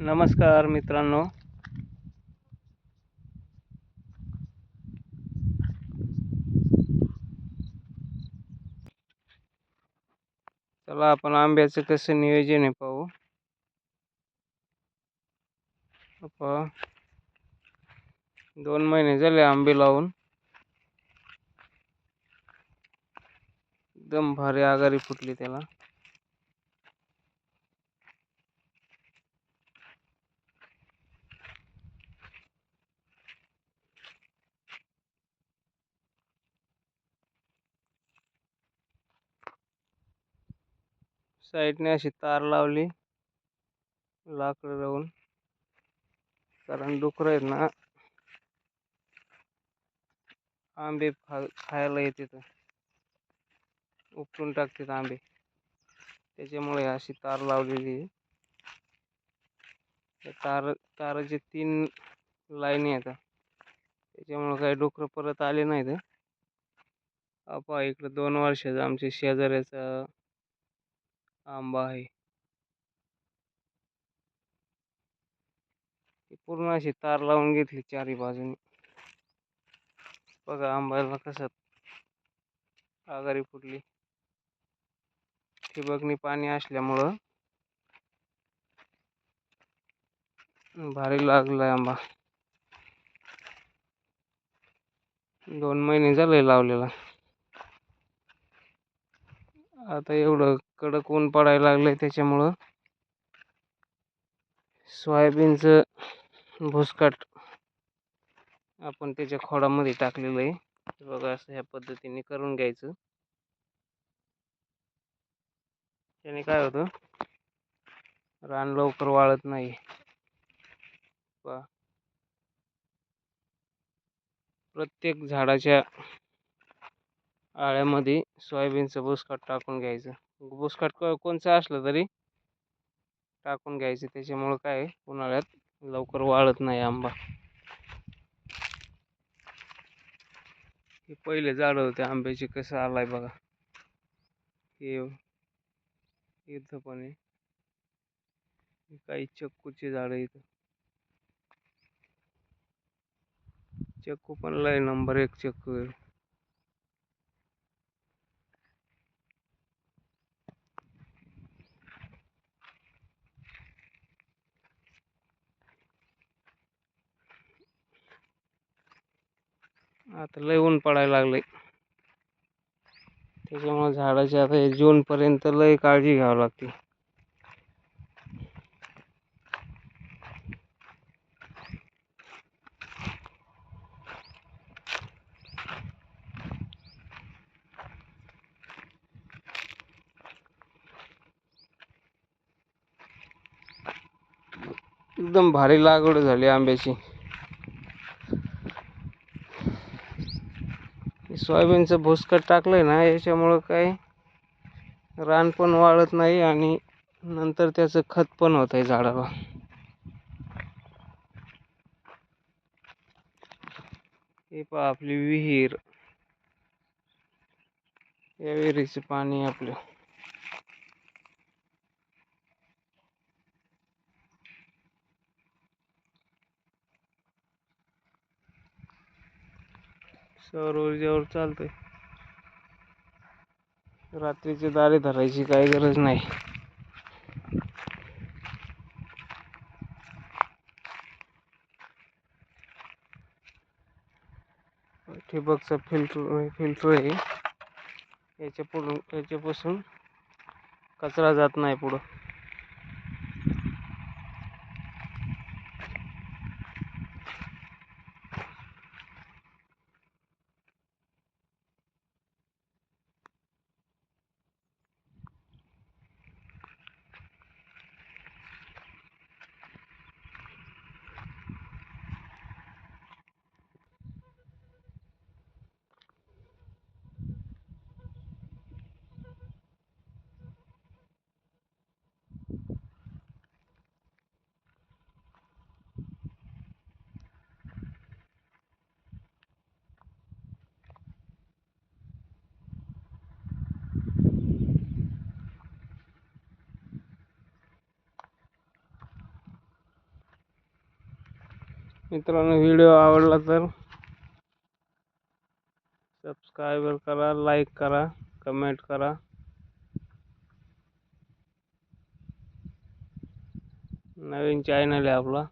नमस्कार मित्रांनो. चला आपण आंब्याचं कसं नियोजन आहे पाहू. दोन महिने झाले आंबे लावून. एकदम भारी आघारी फुटली त्याला. साईडने अशी तार लावली. लाकडं लावून कारण डुकरं आहेत ना. आंबे खा खायला येते तर उपटून टाकतात आंबे. त्याच्यामुळे अशी तार लावलेली आहे. त्या तार ताराचे तीन लाईनी आहेत. त्याच्यामुळं काही डुकरं परत आले नाहीत. अपा इकडं दोन वर्षाचा आमच्या शेजाऱ्याचा आंबा आहे. ती पूर्ण अशी तार लावून घेतली चारी बाजूनी. बघा आंब्याला कसं आघारी फुटली. ठिबकनी पाणी असल्यामुळं भारी लागलाय आंबा. दोन महिने झाले लावलेला. आता एवढं कडक ऊन पडायला लागलं आहे त्याच्यामुळं. सोयाबीनचं भुसकाट आपण त्याच्या खोडामध्ये टाकलेलं आहे. बघा असं ह्या पद्धतीने करून घ्यायचं. त्याने काय होतं? रान लवकर वाळत नाही. प्रत्येक झाडाच्या आळ्यामध्ये सोयाबीनचं बुसकाट टाकून घ्यायचं. बुसकाट कोणचं असलं तरी टाकून घ्यायचं. त्याच्यामुळं काय उन्हाळ्यात लवकर वाळत नाही आंबा. हे पहिले झाड होते आंब्याचे कसं आलाय बघा. हे इथं पण आहे काही चक्कूचे झाड इथं चक्कू पण लय नंबर एक चक्कू आहे. आता लय ऊन पडायला लागले त्याच्यामुळे झाडाची आता हे जूनपर्यंत लय काळजी घ्यावी लागते. एकदम भारी लागवड झाली आंब्याची. सोयाबीनचं भुसकट आहे ना याच्यामुळं काय रान पण वाळत नाही आणि नंतर त्याचं खत पण होत आहे झाडाला हे पहा आपली विहीर. या विहिरीचं पाणी आपलं. सौर ऊर्जेवर चालतंय. रात्रीचे दारे धरायची काही गरज नाही. ठिबकचा फिल्टर फिल्टर आहे. याच्या पुढून याच्यापासून कचरा जात नाही पुढं. मित्रांनो व्हिडिओ आवडला तर सबस्क्राईबर करा लाईक करा कमेंट करा. नवीन चॅनल आहे आपला.